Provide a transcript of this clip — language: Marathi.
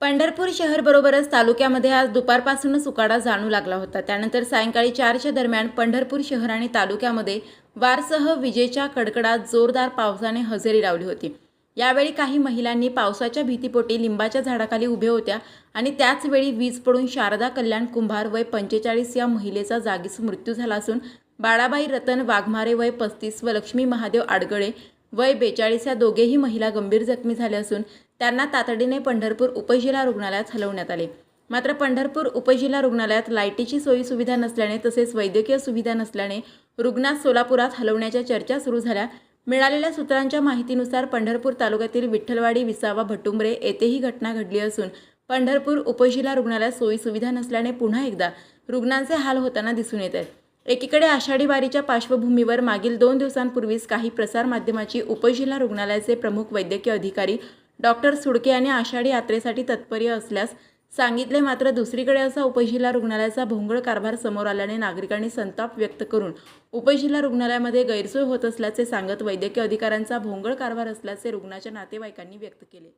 पंढरपूर शहरबरोबरच तालुक्यामध्ये आज दुपारपासूनच उकाडा जाणू लागला होता. त्यानंतर सायंकाळी चारच्या दरम्यान पंढरपूर शहर आणि तालुक्यामध्ये वारसह विजेच्या कडकडात जोरदार पावसाने हजेरी लावली होती. यावेळी काही महिलांनी पावसाच्या भीतीपोटी लिंबाच्या झाडाखाली उभे होत्या आणि त्याचवेळी वीज पडून शारदा कल्याण कुंभार वय पंचेचाळीस या महिलेचा जागीच मृत्यू झाला असून बाळाबाई रतन वाघमारे वय पस्तीस व लक्ष्मी महादेव आडगळे वय बेचाळीस या दोघेही महिला गंभीर जखमी झाल्या असून त्यांना तातडीने पंढरपूर उपजिल्हा रुग्णालयात हलवण्यात आले. मात्र पंढरपूर उपजिल्हा रुग्णालयात लाईटीची सोयी सुविधा नसल्याने तसेच वैद्यकीय सुविधा नसल्याने रुग्णास सोलापुरात हलवण्याच्या चर्चा सुरू झाल्या. मिळालेल्या सूत्रांच्या माहितीनुसार पंढरपूर तालुक्यातील विठ्ठलवाडी विसावा भटुंबरे येथे ही घटना घडली असून पंढरपूर उपजिल्हा रुग्णालयात सोयी सुविधा नसल्याने पुन्हा एकदा रुग्णांचे हाल होताना दिसून येत आहेत. एकीकडे आषाढी वारीच्या पार्श्वभूमीवर मागील दोन दिवसांपूर्वीच काही प्रसारमाध्यमाची उपजिल्हा रुग्णालयाचे प्रमुख वैद्यकीय अधिकारी डॉक्टर सुडके यांनी आषाढी यात्रेसाठी तत्पर्य असल्यास सांगितले मात्र दुसरीकडे असा उपजिल्हा रुग्णालयाचा भोंगळ कारभार समोर आल्याने नागरिकांनी संताप व्यक्त करून उपजिल्हा रुग्णालयामध्ये गैरसोय होत असल्याचे सांगत वैद्यकीय अधिकाऱ्यांचा भोंगळ कारभार असल्याचे रुग्णाच्या नातेवाईकांनी व्यक्त केले.